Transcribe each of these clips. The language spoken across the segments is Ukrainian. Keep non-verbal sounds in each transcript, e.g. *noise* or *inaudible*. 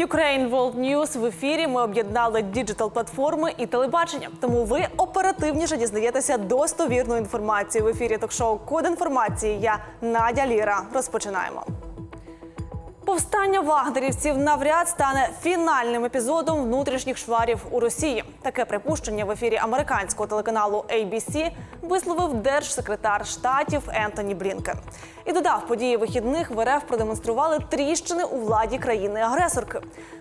Ukraine World News в ефірі. Ми об'єднали діджитал платформи і телебачення. Тому ви оперативніше дізнаєтеся достовірну інформацію в ефірі ток-шоу Код інформації. Я Надя Ліра. Розпочинаємо. Повстання вагнерівців навряд стане фінальним епізодом внутрішніх шварів у Росії. Таке припущення в ефірі американського телеканалу ABC висловив держсекретар штатів Ентоні Блінкен. І додав, події вихідних в РФ продемонстрували тріщини у владі країни-агресорки.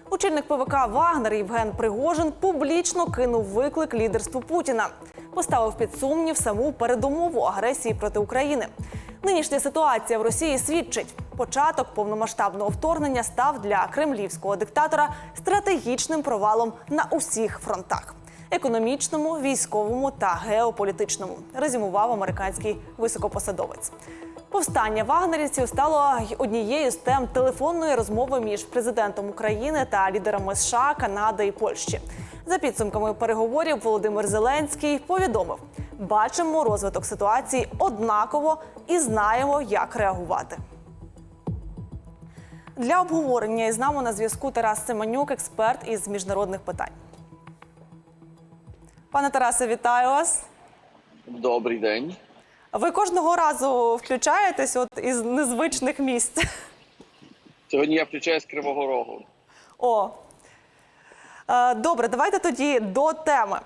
Очільник ПВК Вагнер Євген Пригожин публічно кинув виклик лідерству Путіна, поставив під сумнів саму передумову агресії проти України. Нинішня ситуація в Росії свідчить, початок повномасштабного вторгнення став для кремлівського диктатора стратегічним провалом на усіх фронтах економічному, військовому та геополітичному. Резюмував американський високопосадовець. Повстання вагнерівців стало однією з тем телефонної розмови між президентом України та лідерами США, Канади і Польщі. За підсумками переговорів Володимир Зеленський повідомив: бачимо розвиток ситуації однаково і знаємо, як реагувати. Для обговорення із нами на зв'язку Тарас Семенюк, експерт із міжнародних питань. Пане Тарасе, вітаю вас. Добрий день. Ви кожного разу включаєтесь от із незвичних місць. Сьогодні я включаю з Кривого Рогу. О. Е, Добре, давайте тоді до теми.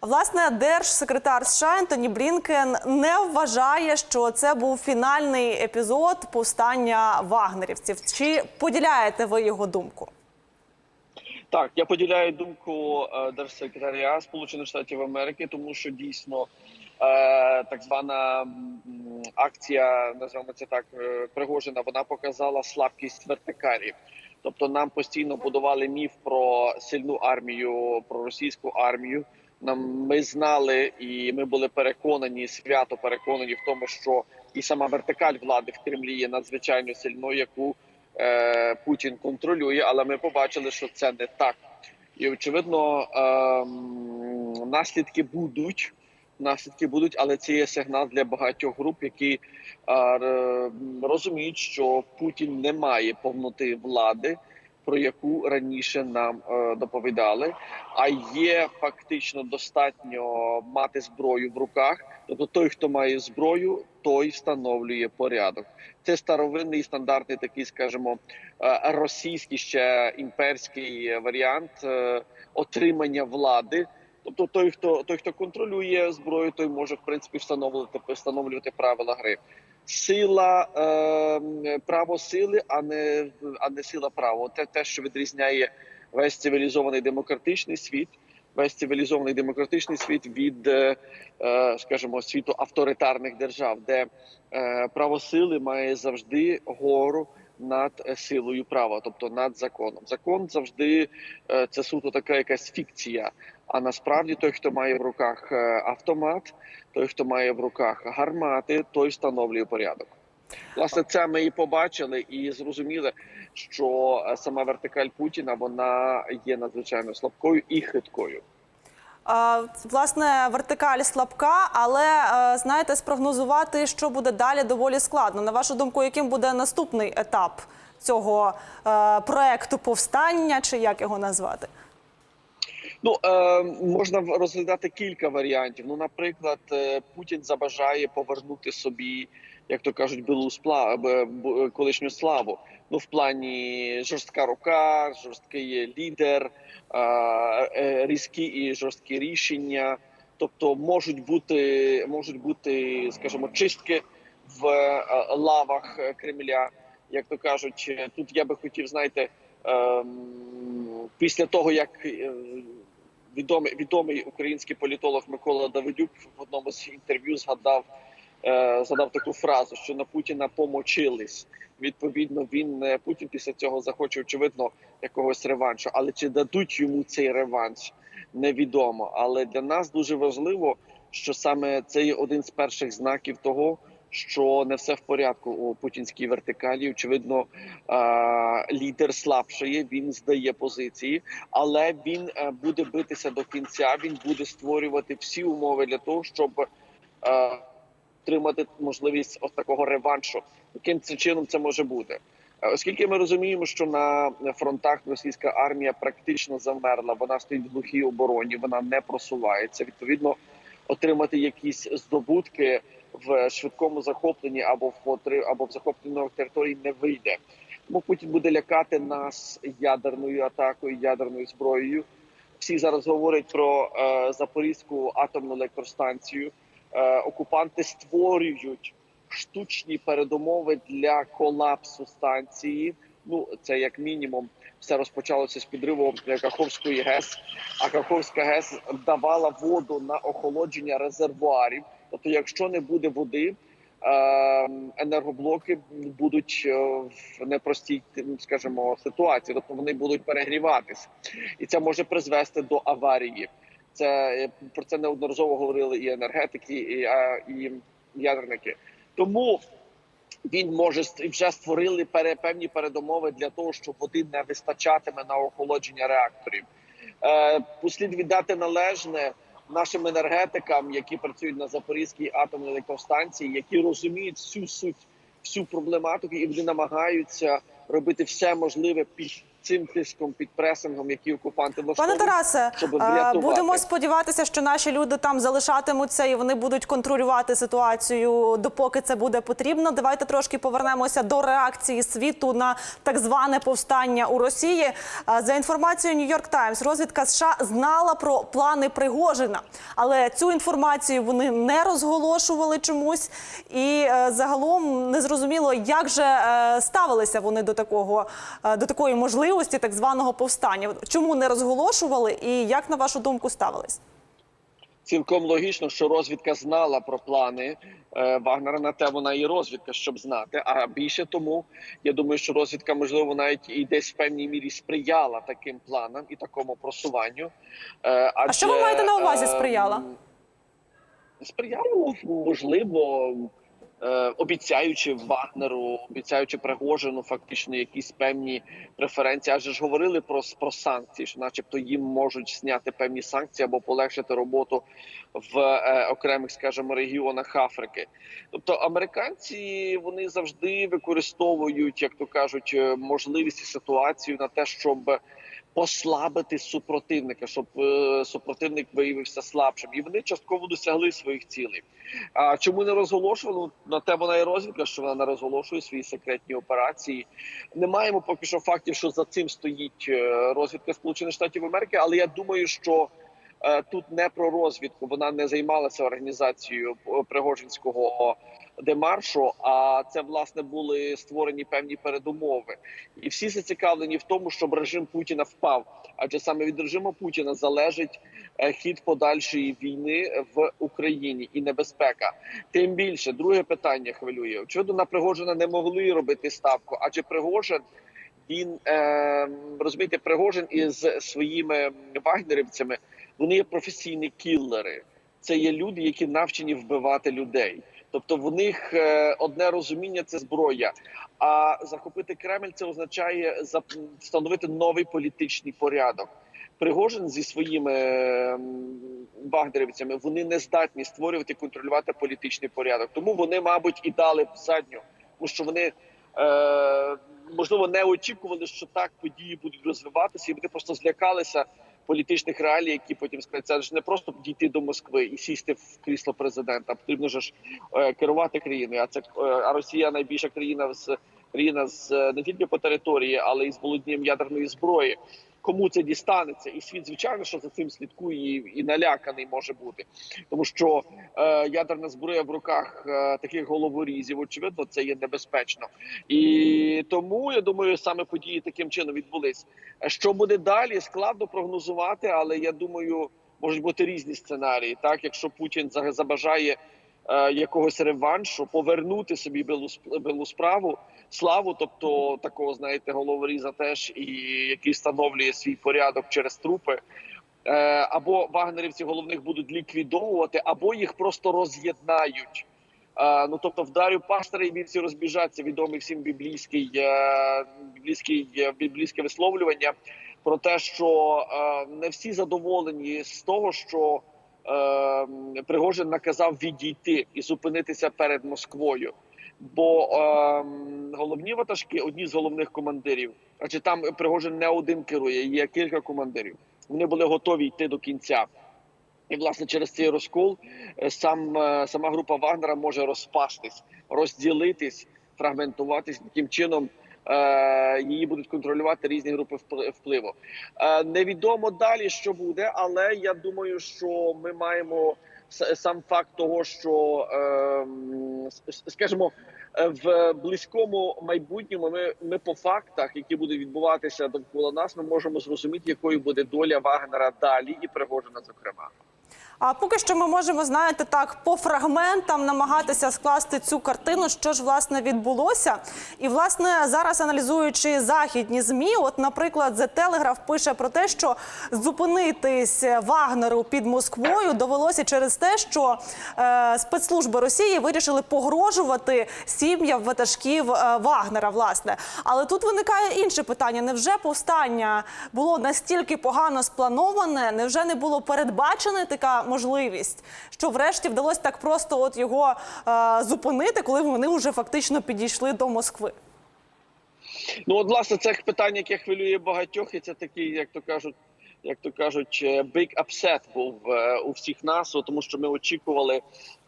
Власне, держсекретар США Ентоні Блінкен не вважає, що це був фінальний епізод повстання вагнерівців. Чи поділяєте ви його думку? Так, я поділяю думку е, держсекретаря Сполучених Штатів Америки, тому що дійсно е, так звана акція, називаємо це так, е, Пригожина, вона показала слабкість вертикалів. Тобто нам постійно будували міф про сильну армію, про російську армію. Нам ми знали і ми були переконані, свято переконані в тому, що і сама вертикаль влади в Кремлі є надзвичайно сильною, яку е, Путін контролює, але ми побачили, що це не так. І очевидно, ем, наслідки будуть. Наслідки будуть, але це є сигнал для багатьох груп, які е, розуміють, що Путін не має повноти влади, про яку раніше нам е, доповідали. А є фактично достатньо мати зброю в руках. Тобто, той, хто має зброю, той встановлює порядок. Це старовинний стандартний такий, скажімо, е, російський ще імперський варіант е, отримання влади. Тобто, той, хто той, хто контролює зброю, той може в принципі встановлювати встановлювати правила гри. Сила е, право сили, а не а не сила права. Те, те, що відрізняє весь цивілізований демократичний світ, весь цивілізований демократичний світ від, е, е, скажімо, світу авторитарних держав, де е, право сили має завжди гору над е, силою права, тобто над законом. Закон завжди е, це суто така якась фікція. А насправді той, хто має в руках е, автомат, той, хто має в руках гармати, той встановлює порядок. Власне, це ми і побачили, і зрозуміли, що е, сама вертикаль Путіна вона є надзвичайно слабкою і хиткою. Власне, вертикаль слабка, але е, знаєте, спрогнозувати, що буде далі, доволі складно. На вашу думку, яким буде наступний етап цього проекту повстання, чи як його назвати? Ну е, можна розглядати кілька варіантів. Ну, наприклад, е, Путін забажає повернути собі, як то кажуть, білу б- б- колишню славу. Ну, в плані жорстка рука, жорсткий лідер, е, е, різкі і жорсткі рішення. Тобто можуть бути, можуть бути, скажімо, чистки в е, лавах е, Кремля. Як то кажуть, е, тут я би хотів, знаєте, ем, після того як е, відомий відомий український політолог Микола Давидюк в одному з інтерв'ю згадав е, згадав таку фразу, що на Путіна помочились. Відповідно, він е, Путін після цього захоче очевидно якогось реваншу. Але чи дадуть йому цей реванш, невідомо. Але для нас дуже важливо, що саме це є один з перших знаків того. Що не все в порядку у путінській вертикалі. Очевидно, лідер слабшає, він здає позиції, але він е, буде битися до кінця. Він буде створювати всі умови для того, щоб е, отримати можливість ось такого реваншу. Яким це чином це може бути? Е, Оскільки ми розуміємо, що на фронтах російська армія практично замерла, вона стоїть в глухій обороні, вона не просувається. Відповідно, отримати якісь здобутки в швидкому захопленні або в або в захопленні нових територій не вийде. Тому Путін буде лякати нас ядерною атакою, ядерною зброєю. Всі зараз говорять про е, Запорізьку атомну електростанцію. Е, окупанти створюють штучні передумови для колапсу станції. Ну це як мінімум все розпочалося з підриву Каховської ГЕС. А Каховська ГЕС давала воду на охолодження резервуарів. Тобто, якщо не буде води, енергоблоки будуть е, в непростій, скажімо, ситуації, тобто вони будуть перегріватися, і це може призвести до аварії. Це е, про це неодноразово говорили і енергетики, і, і ядерники. Тому він може вже створили пере, певні передумови для того, щоб води не вистачатиме на охолодження реакторів. Е, послід віддати належне нашим енергетикам, які працюють на Запорізькій атомній електростанції, які розуміють всю суть, всю проблематику, і вони намагаються робити все можливе під цим тиском, під пресингом, які окупанти Пане влаштовують. Тарасе, щоб е, врятувати. будемо сподіватися, що наші люди там залишатимуться і вони будуть контролювати ситуацію, допоки це буде потрібно. Давайте трошки повернемося до реакції світу на так зване повстання у Росії. Е, За інформацією Нью-Йорк Таймс, розвідка США знала про плани Пригожина, але цю інформацію вони не розголошували чомусь. І е, загалом не зрозуміло, як же ставилися вони до такого до такої можливості так званого повстання. Чому не розголошували і як на вашу думку ставились? Цілком логічно, що розвідка знала про плани е, Вагнера на те, вона і розвідка, щоб знати. А більше тому, я думаю, що розвідка, можливо, навіть і десь в певній мірі сприяла таким планам і такому просуванню. Е, А що ви маєте на увазі е, сприяла? м, Сприяла, можливо, е, обіцяючи Вагнеру, обіцяючи Пригожину, фактично якісь певні преференції. Адже ж говорили про, про санкції, що, начебто, їм можуть зняти певні санкції або полегшити роботу в е, окремих, скажімо, регіонах Африки. Тобто, американці вони завжди використовують, як то кажуть, е, можливість і ситуацію на те, щоб послабити супротивника, щоб е, супротивник виявився слабшим, і вони частково досягли своїх цілей. А чому не розголошували? Ну, На те вона і розвідка, що вона не розголошує свої секретні операції. Не маємо поки що фактів, що за цим стоїть е, розвідка Сполучених Штатів Америки, але я думаю, що е, тут не про розвідку. Вона не займалася організацією Пригожинського демаршу. А це власне були створені певні передумови, і всі зацікавлені в тому, щоб режим Путіна впав. Адже саме від режиму Путіна залежить е, хід подальшої війни в Україні і небезпека. Тим більше, друге питання хвилює. Очевидно, на Пригожина не могли робити ставку, адже Пригожин. Він е, розумієте, Пригожин із своїми вагнерівцями вони є професійні кіллери. Це є люди, які навчені вбивати людей. Тобто в них е, одне розуміння це зброя. А захопити Кремль це означає встановити новий політичний порядок. Пригожин зі своїми ем, вагнерівцями вони не здатні створювати контролювати політичний порядок. Тому вони, мабуть, і дали задню, тому що вони е, можливо не очікували, що так події будуть розвиватися, і вони просто злякалися політичних реалій, які потім це ж не просто дійти до Москви і сісти в крісло президента. Потрібно ж е, керувати країною. А це е, а Росія найбільша країна з країна з е, не тільки по території, але й з володінням ядерної зброї. Кому це дістанеться, і світ звичайно, що за цим слідкує і, наляканий може бути, тому що е, ядерна зброя в руках е, таких головорізів, очевидно, це є небезпечно, і тому я думаю, саме події таким чином відбулись. Що буде далі, складно прогнозувати, але я думаю, можуть бути різні сценарії. Так, якщо Путін за- забажає якогось реваншу, повернути собі білу, білу справу, славу, тобто такого, знаєте, головоріза теж і який встановлює свій порядок через трупи. Е, або вагнерівці головних будуть ліквідовувати, або їх просто роз'єднають. Е, ну тобто вдарю пастора і вівці розбіжаться. Відомий всім біблійський, е, біблійський, е, біблійське висловлювання про те, що е, не всі задоволені з того, що е, Пригожин наказав відійти і зупинитися перед Москвою. Бо ем, головні ватажки одні з головних командирів. Адже там Пригожин не один керує, є кілька командирів. Вони були готові йти до кінця. І власне через цей розкол е, сам е, сама група Вагнера може розпастись, розділитись, фрагментуватись таким чином. Е, Її будуть контролювати різні групи впли- впливу. Е, Невідомо далі, що буде, але я думаю, що ми маємо сам факт того, що е, скажімо, в близькому майбутньому ми, ми по фактах, які будуть відбуватися довкола нас, ми можемо зрозуміти, якою буде доля Вагнера далі і Пригожина, зокрема. А поки що ми можемо, знаєте, так по фрагментам намагатися скласти цю картину, що ж власне відбулося. І власне зараз аналізуючи західні змі, от, наприклад, The Telegraph пише про те, що зупинитись Вагнеру під Москвою довелося через те, що е, спецслужби Росії вирішили погрожувати сім'ям ватажків е, Вагнера. Власне, але тут виникає інше питання: невже повстання було настільки погано сплановане? Невже не було передбачена така можливість, що врешті вдалося так просто от його е, зупинити, коли вони вже фактично підійшли до Москви? Ну, от, власне, це питання, яке хвилює багатьох, і це такий, як то кажуть, як то кажуть, е, big upset був е, у всіх нас, тому що ми очікували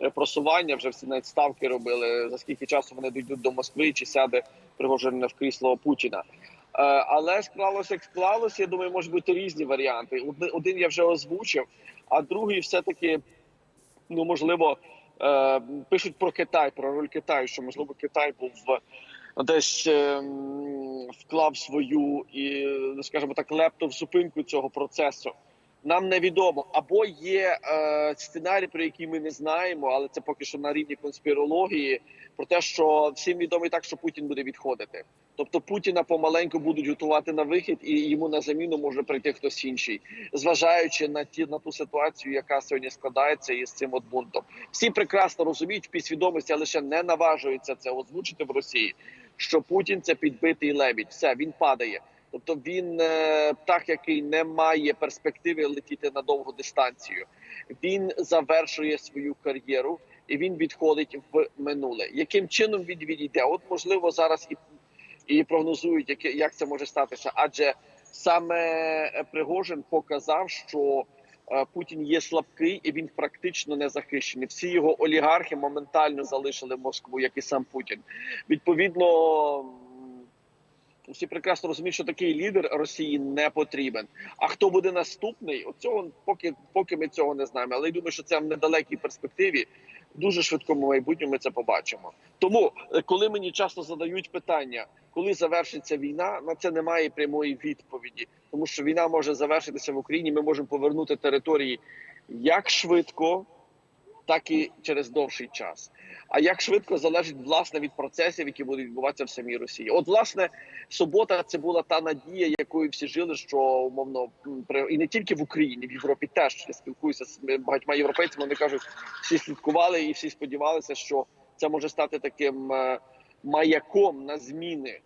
е, просування, вже всі навіть ставки робили, за скільки часу вони дійдуть до Москви, чи сяде Пригожин в крісло Путіна. Е, Але склалося, як склалося. Я думаю, можуть бути різні варіанти. Один- я вже озвучив, а другий все-таки, ну можливо, е, пишуть про Китай, про роль Китаю, що можливо Китай був десь ем, вклав свою і, ну, скажімо так, лепту в зупинку цього процесу. Нам невідомо або є е, сценарій, про який ми не знаємо, але це поки що на рівні конспірології. Про те, що всім відомо і так, що Путін буде відходити. Тобто Путіна помаленьку будуть готувати на вихід, і йому на заміну може прийти хтось інший, зважаючи на ті на ту ситуацію, яка сьогодні складається із цим от бунтом. Всі прекрасно розуміють в підсвідомості, але ще не наважуються це озвучити в Росії. Що Путін це підбитий лебідь, все він падає. Тобто він е, птах, який не має перспективи летіти на довгу дистанцію. Він завершує свою кар'єру і він відходить в минуле. Яким чином він відійде? От можливо зараз і, і прогнозують, як, як це може статися, адже саме Пригожин показав, що е, Путін є слабкий і він практично не захищений. Всі його олігархи моментально залишили Москву, як і сам Путін. Відповідно. Всі прекрасно розуміють, що такий лідер Росії не потрібен. А хто буде наступний? От цього поки поки ми цього не знаємо. Але я думаю, що це в недалекій перспективі, дуже швидкому майбутньому ми це побачимо. Тому, е, коли мені часто задають питання, коли завершиться війна, на це немає прямої відповіді, тому що війна може завершитися в Україні. Ми можемо повернути території як швидко, так і через довший час. А як швидко залежить власне від процесів, які будуть відбуватися в самій Росії. От, власне, субота це була та надія, якою всі жили, що умовно і не тільки в Україні, в Європі теж я спілкуюся з багатьма європейцями. Вони кажуть, всі слідкували і всі сподівалися, що це може стати таким е, маяком на зміни.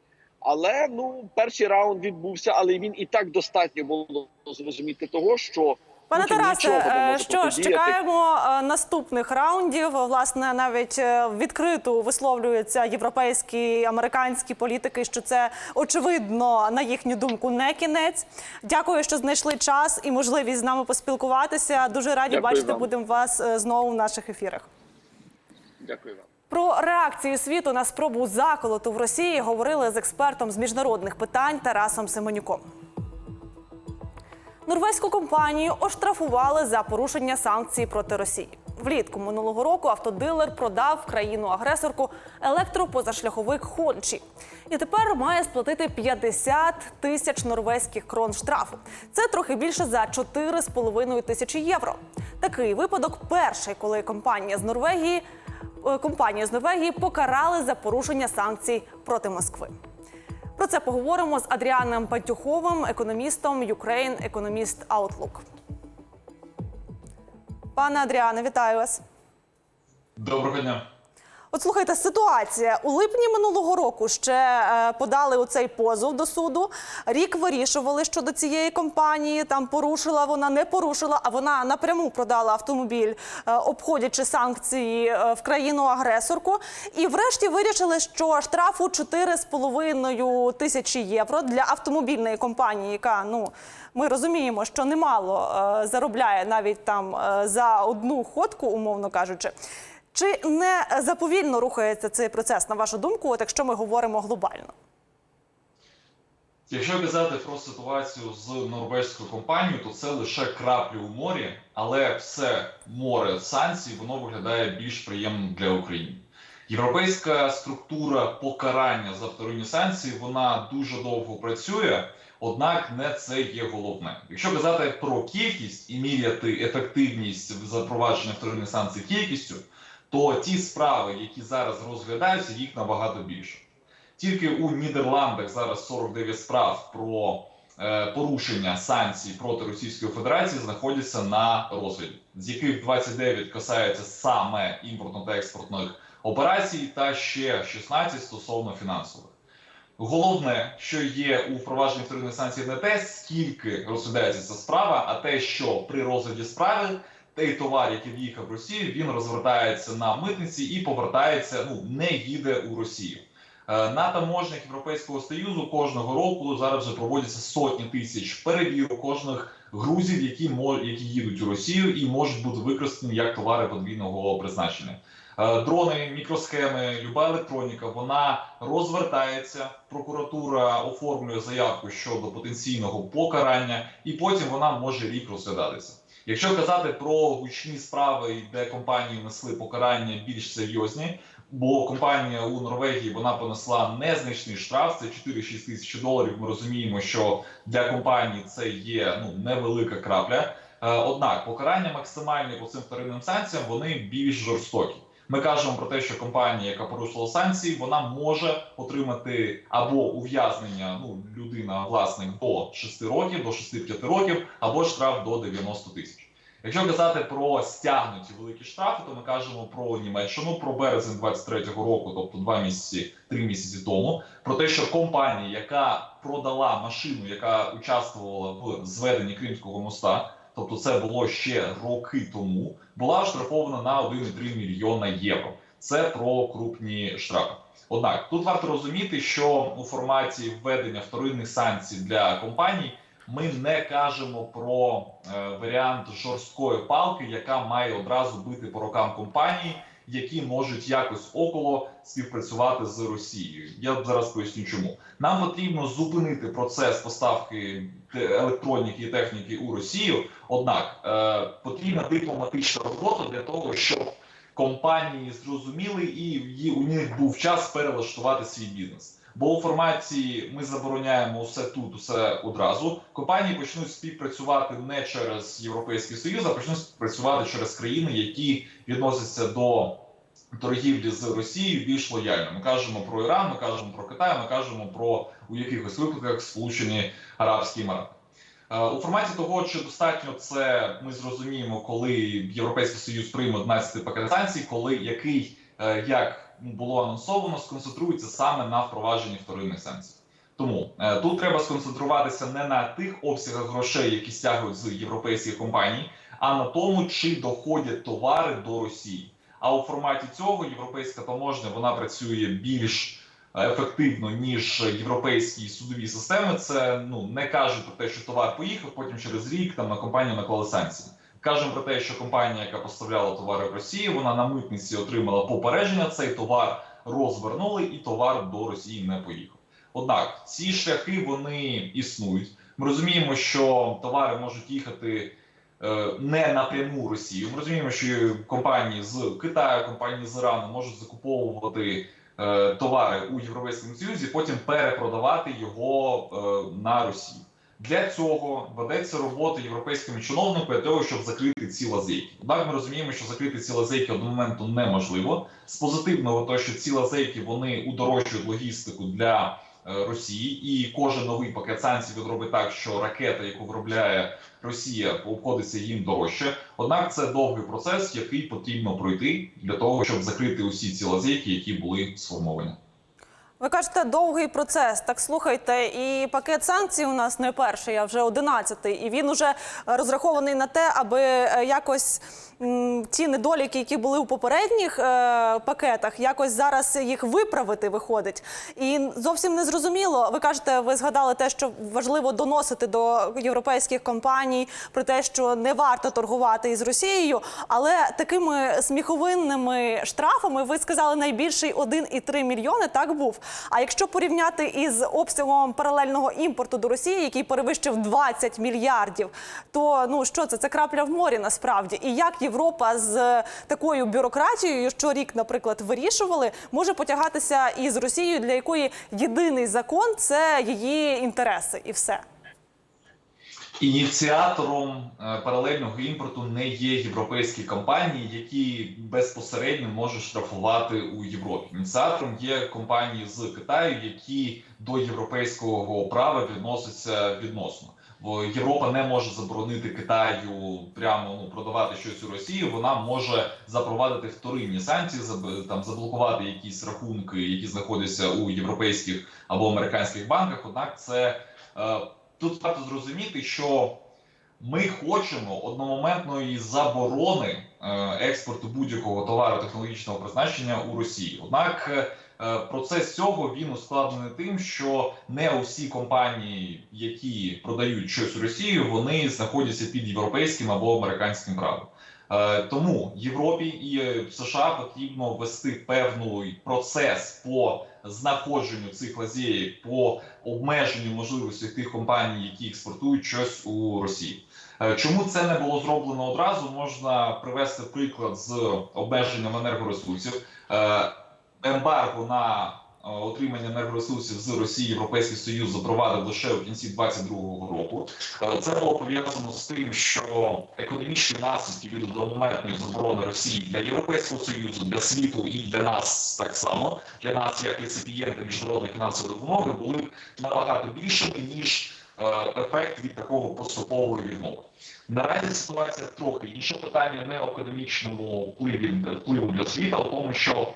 Але ну перший раунд відбувся, але він і так достатньо було зрозуміти того, що Пане Тарасе, е, що ж чекаємо е, наступних раундів. Власне, навіть е, відкрито висловлюються європейські американські політики, що це очевидно на їхню думку не кінець. Дякую, що знайшли час і можливість з нами поспілкуватися. Дуже раді Дякую бачити вам. будемо вас знову в наших ефірах. Дякую вам. Про реакцію світу на спробу заколоту в Росії говорили з експертом з міжнародних питань Тарасом Семенюком. Норвезьку компанію оштрафували за порушення санкцій проти Росії. Влітку минулого року автодилер продав країну-агресорку електропозашляховик Хончі. І тепер має сплатити 50 тисяч норвезьких крон штрафу. Це трохи більше за 4,5 тисячі євро. Такий випадок перший, коли компанія з Норвегії компанію з Норвегії покарали за порушення санкцій проти Москви. Про це поговоримо з Адріаном Пантюховим, економістом Ukraine Economist Outlook. Пане Адріане, вітаю вас. Доброго дня. От слухайте, ситуація у липні минулого року ще е, подали у цей позов до суду. Рік вирішували щодо цієї компанії. Там порушила вона, не порушила, а вона напряму продала автомобіль, е, обходячи санкції е, в країну агресорку. І врешті вирішили, що штрафу 4,5 тисячі євро для автомобільної компанії, яка ну ми розуміємо, що немало заробляє навіть там за одну ходку, умовно кажучи. Чи не заповільно рухається цей процес, на вашу думку, от якщо ми говоримо глобально? Якщо казати про ситуацію з норвезькою компанією, то це лише краплі у морі, але все море санкцій воно виглядає більш приємним для України. Європейська структура покарання за вторинні санкції вона дуже довго працює, однак не це є головне. Якщо казати про кількість і міряти ефективність запровадження вторинних санкцій кількістю, то ті справи, які зараз розглядаються, їх набагато більше. Тільки у Нідерландах зараз 49 справ про е, порушення санкцій проти Російської Федерації знаходяться на розгляді, з яких 29 касається саме імпортно та експортних операцій, та ще 16 стосовно фінансових. Головне, що є у впровадженні вторинних санкцій, не те, скільки розглядається ця справа, а те, що при розгляді справи той товар, який в'їхав в Росію, він розвертається на митниці і повертається, ну не їде у Росію. Е, На таможнях Європейського Союзу кожного року зараз вже проводяться сотні тисяч перевірок кожних грузів, які які їдуть у Росію і можуть бути використані як товари подвійного призначення. Е, Дрони, мікросхеми, люба електроніка, вона розвертається. Прокуратура оформлює заявку щодо потенційного покарання, і потім вона може рік розглядатися. Якщо казати про гучні справи, де компанії несли покарання більш серйозні, бо компанія у Норвегії вона понесла незначний штраф, це 4-6 тисяч доларів. Ми розуміємо, що для компанії це є ну невелика крапля. Е, Однак покарання максимальні по цим вторинним санкціям вони більш жорстокі. Ми кажемо про те, що компанія, яка порушила санкції, вона може отримати або ув'язнення, ну людина, власник до 6 років, до 6-5 років, або штраф до 90 тисяч. Якщо казати про стягнуті великі штрафи, то ми кажемо про Німеччину, про березень 23-го року, тобто два місяці, три місяці тому, про те, що компанія, яка продала машину, яка участвувала в зведенні Кримського моста, тобто це було ще роки тому, була штрафована на 1,3 мільйона євро. Це про крупні штрафи. Однак тут варто розуміти, що у форматі введення вторинних санкцій для компаній ми не кажемо про е, варіант жорсткої палки, яка має одразу бити по рукам компанії, які можуть якось около співпрацювати з Росією. Я зараз поясню, чому нам потрібно зупинити процес поставки електроніки і техніки у Росію. Однак е, потрібна дипломатична робота для того, щоб компанії зрозуміли і у них був час перелаштувати свій бізнес. Бо у форматі ми забороняємо усе тут, усе одразу. Компанії почнуть співпрацювати не через Європейський Союз, а почнуть співпрацювати через країни, які відносяться до торгівлі з Росією більш лояльно. Ми кажемо про Іран, ми кажемо про Китай, ми кажемо про у якихось випадках Сполучені Арабські Емірати. Е, У форматі того, чи достатньо це ми зрозуміємо, коли Європейський Союз прийме 11 пакет санкцій, коли який е, як було анонсовано, сконцентрується саме на впровадженні вторинних санкцій. Тому е, тут треба сконцентруватися не на тих обсягах грошей, які стягують з європейських компаній, а на тому, чи доходять товари до Росії. А у форматі цього європейська таможня вона працює більш е, ефективно ніж європейські судові системи. Це ну не кажуть про те, що товар поїхав, потім через рік там на компанію наклали санкції. Кажемо про те, що компанія, яка поставляла товари в Росію, вона на митниці отримала попередження. Цей товар розвернули, і товар до Росії не поїхав. Однак ці шляхи вони існують. Ми розуміємо, що товари можуть їхати не напряму Росію. Ми розуміємо, що компанії з Китаю, компанії з Ірану можуть закуповувати е, товари у Європейському Союзі, потім перепродавати його е, на Росію. Для цього ведеться робота європейськими чиновниками для того, щоб закрити ці лазейки. Однак ми розуміємо, що закрити ці лазейки до моменту неможливо. З позитивного, то що ці лазейки вони удорожчують логістику для е, Росії, і кожен новий пакет санкцій він робить так, що ракета, яку виробляє Росія, обходиться їм дорожче. Однак це довгий процес, який потрібно пройти для того, щоб закрити усі ці лазейки, які були сформовані. Ви кажете, довгий процес. Так слухайте, і пакет санкцій у нас не перший, а вже одинадцятий. І він уже розрахований на те, аби е, якось ті недоліки, які були у попередніх е, пакетах, якось зараз їх виправити виходить. І зовсім не зрозуміло. Ви кажете, ви згадали те, що важливо доносити до європейських компаній про те, що не варто торгувати із Росією, але такими сміховинними штрафами ви сказали найбільший 1,3 мільйони. Так був. А якщо порівняти із обсягом паралельного імпорту до Росії, який перевищив 20 мільярдів, то ну що це? Це крапля в морі насправді. І як Європа з такою бюрократією, що рік, наприклад, вирішували, може потягатися із Росією, для якої єдиний закон це її інтереси, і все. Ініціатором е, паралельного імпорту не є європейські компанії, які безпосередньо можуть штрафувати у Європі. Ініціатором є компанії з Китаю, які до європейського права відносяться відносно. Європа не може заборонити Китаю прямо ну продавати щось у Росію. Вона може запровадити вторинні санкції, там заблокувати якісь рахунки, які знаходяться у європейських або американських банках. Однак це е, тут варто зрозуміти, що ми хочемо одномоментної заборони е, експорту будь-якого товару технологічного призначення у Росії. Однак е, процес цього він ускладнений тим, що не усі компанії, які продають щось у Росію, вони знаходяться під європейським або американським правом. Е, Тому Європі і е, США потрібно вести певний процес по знаходженню цих лазєїв, по обмеженню можливості тих компаній, які експортують щось у Росію. Е, Чому це не було зроблено одразу? Можна привести приклад з обмеженням енергоресурсів. Е, Ембарго на отримання енергоресурсів з Росії Європейський Союз запровадив лише у кінці 2022 року. Е, Це було пов'язано з тим, що економічні наслідки від одномоментної заборони Росії для Європейського союзу, для світу і для нас так само, для нас, як реципієнти міжнародної фінансової допомоги, були набагато більшими ніж е, ефект від такого поступової відмови. Наразі ситуація трохи інша питання не економічному впливі впливу для світу, а в тому, що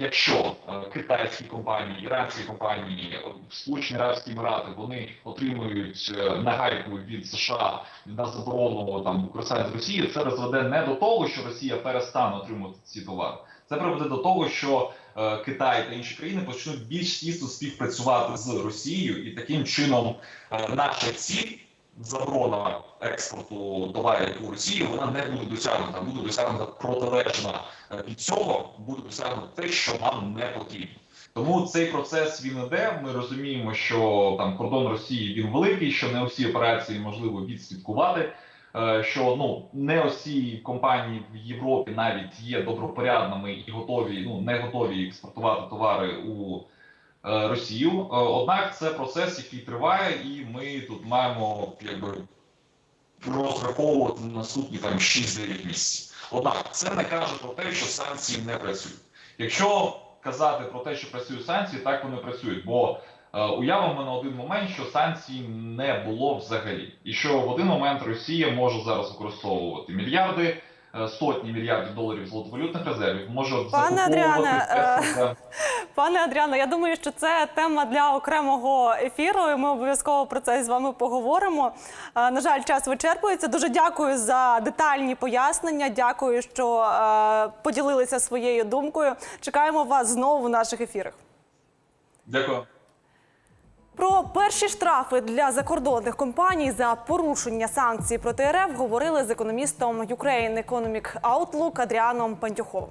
якщо е, китайські компанії, іранські компанії, е, Сполучені Арабські Емірати вони отримують е, нагайку від США на заборону там використання з Росії, це розведе не до того, що Росія перестане отримувати ці товари. Це приведе до того, що е, Китай та інші країни почнуть більш тісно співпрацювати з Росією, і таким чином е, наша ціль заборона експорту товарів у Росію вона не буде досягнута. Буде досягнута протилежна е, від цього, буде досягнуто те, що нам не потрібно. Тому цей процес він іде. Ми розуміємо, що там кордон Росії він великий, що не усі операції можливо відслідкувати. е, Що ну не усі компанії в Європі навіть є добропорядними і готові, ну не готові експортувати товари у е, Росію. Е, Однак це процес, який триває, і ми тут маємо якби розраховувати на наступні там 6-9 місяців. Однак це не каже про те, що санкції не працюють. Якщо казати про те, що працюють санкції, так вони працюють. Бо е, уявимо на один момент, що санкцій не було взагалі, і що в один момент Росія може зараз використовувати мільярди. Е, Сотні мільярдів доларів золотовалютних резервів може Пане Адріане, е. *laughs* Пане Адріано, я думаю, що це тема для окремого ефіру. і Ми обов'язково про це з вами поговоримо. Е, На жаль, час вичерпується. Дуже дякую за детальні пояснення. Дякую, що е, поділилися своєю думкою. Чекаємо вас знову в наших ефірах. Дякую. Про перші штрафи для закордонних компаній за порушення санкцій проти РФ говорили з економістом Ukraine Economic Outlook Адріаном Пантюховим.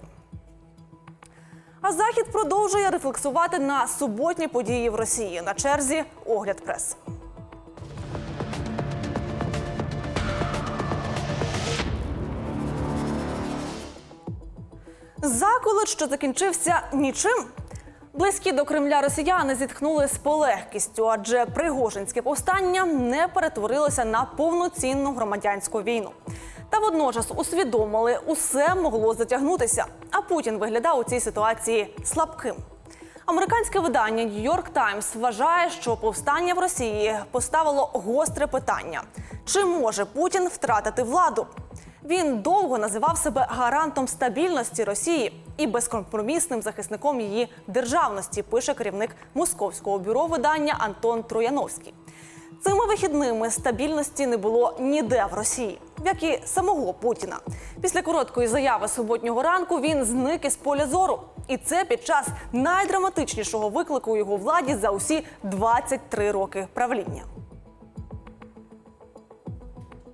А захід продовжує рефлексувати на суботні події в Росії. На черзі огляд прес. Заколот, що закінчився нічим. Близькі до Кремля росіяни зітхнули з полегкістю, адже Пригожинське повстання не перетворилося на повноцінну громадянську війну. Та водночас усвідомили, усе могло затягнутися. А Путін виглядав у цій ситуації слабким. Американське видання York Times вважає, що повстання в Росії поставило гостре питання: чи може Путін втратити владу? Він довго називав себе гарантом стабільності Росії і безкомпромісним захисником її державності. Пише керівник московського бюро видання Антон Трояновський. Цими вихідними стабільності не було ніде в Росії, як і самого Путіна. Після короткої заяви суботнього ранку він зник із поля зору. І це під час найдраматичнішого виклику його владі за усі 23 роки правління.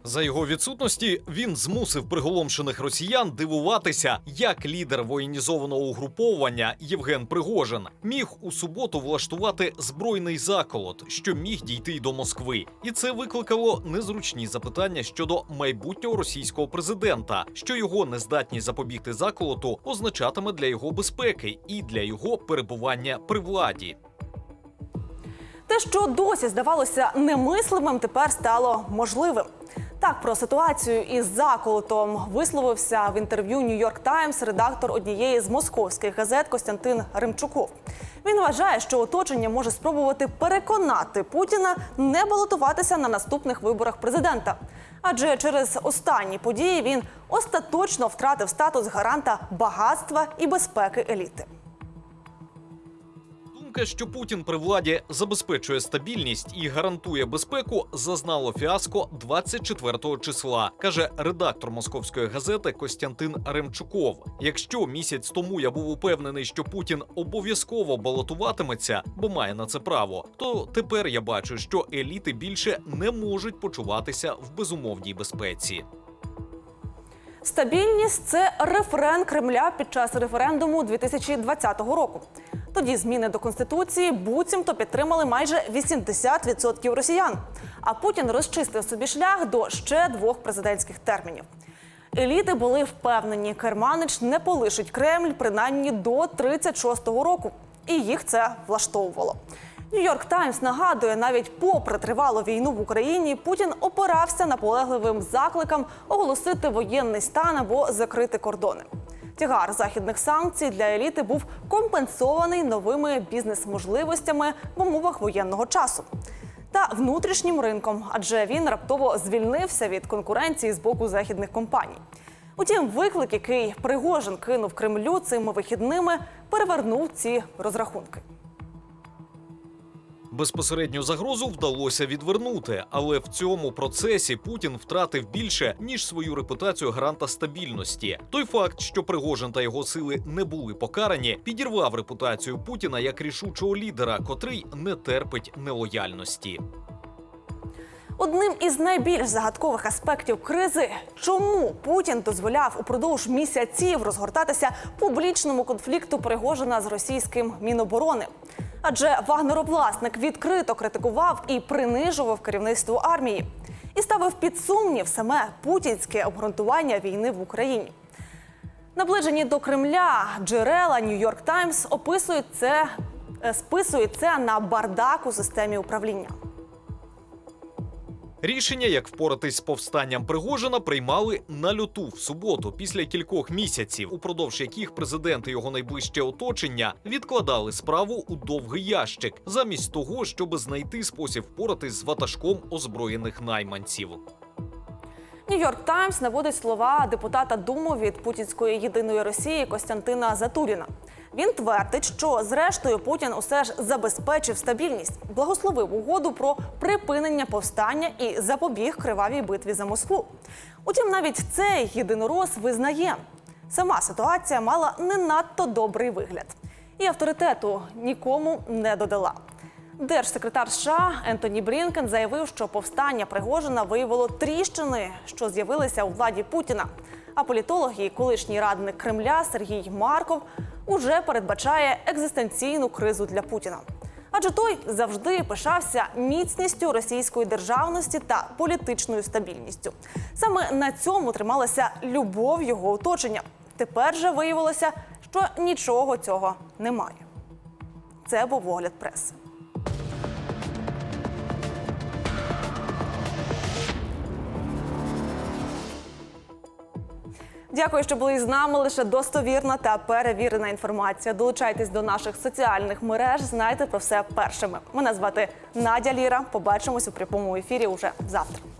За його відсутності він змусив приголомшених росіян дивуватися, як лідер воєнізованого угруповання Євген Пригожин міг у суботу влаштувати збройний заколот, що міг дійти й до Москви, і це викликало незручні запитання щодо майбутнього російського президента, що його нездатність запобігти заколоту означатиме для його безпеки і для його перебування при владі. Те, що досі здавалося немислимим, тепер стало можливим. Так про ситуацію із заколотом висловився в інтерв'ю Нью-Йорк Таймс редактор однієї з московських газет Костянтин Римчуков. Він вважає, що оточення може спробувати переконати Путіна не балотуватися на наступних виборах президента. Адже через останні події він остаточно втратив статус гаранта багатства і безпеки еліти. Думка, що Путін при владі забезпечує стабільність і гарантує безпеку, зазнало фіаско 24 числа, каже редактор московської газети Костянтин Ремчуков. Якщо місяць тому я був упевнений, що Путін обов'язково балотуватиметься, бо має на це право, то тепер я бачу, що еліти більше не можуть почуватися в безумовній безпеці. Стабільність це рефрен Кремля під час референдуму 2020 року. Тоді зміни до конституції буцімто підтримали майже 80% росіян. А Путін розчистив собі шлях до ще двох президентських термінів. Еліти були впевнені, Керманич не полишить Кремль принаймні до 36-го року, і їх це влаштовувало. Нью-Йорк Таймс нагадує, навіть попри тривалу війну в Україні, Путін опирався наполегливим закликам оголосити воєнний стан або закрити кордони. Тягар західних санкцій для еліти був компенсований новими бізнес-можливостями в умовах воєнного часу та внутрішнім ринком, адже він раптово звільнився від конкуренції з боку західних компаній. Утім, виклик, який Пригожин кинув Кремлю цими вихідними, перевернув ці розрахунки. Безпосередню загрозу вдалося відвернути, але в цьому процесі Путін втратив більше ніж свою репутацію гаранта стабільності. Той факт, що Пригожин та його сили не були покарані, підірвав репутацію Путіна як рішучого лідера, котрий не терпить нелояльності. Одним із найбільш загадкових аспектів кризи, чому Путін дозволяв упродовж місяців розгортатися публічному конфлікту Пригожина з російським міноборони. Адже вагнеровласник відкрито критикував і принижував керівництво армії і ставив під сумнів саме путінське обґрунтування війни в Україні. Наближені до Кремля джерела Нью-Йорк Таймс описують це, е, списують це на бардак у системі управління. Рішення, як впоратись з повстанням Пригожина, приймали на люту в суботу, після кількох місяців, упродовж яких президент і його найближче оточення відкладали справу у довгий ящик, замість того, щоб знайти спосіб впоратись з ватажком озброєних найманців. Нью-Йорк Таймс наводить слова депутата Думу від путінської єдиної Росії Костянтина Затуріна. Він твердить, що зрештою Путін усе ж забезпечив стабільність, благословив угоду про припинення повстання і запобіг кривавій битві за Москву. Утім, навіть цей єдинорос визнає, сама ситуація мала не надто добрий вигляд, і авторитету нікому не додала. Держсекретар США Ентоні Брінкен заявив, що повстання Пригожина виявило тріщини, що з'явилися у владі Путіна. А політолог і колишній радник Кремля Сергій Марков уже передбачає екзистенційну кризу для Путіна. Адже той завжди пишався міцністю російської державності та політичною стабільністю. Саме на цьому трималася любов його оточення. Тепер же виявилося, що нічого цього немає. Це був огляд преси. Дякую, що були з нами. Лише достовірна та перевірена інформація. Долучайтесь до наших соціальних мереж. Знайте про все першими. Мене звати Надя Ліра. Побачимось у прямому ефірі уже завтра.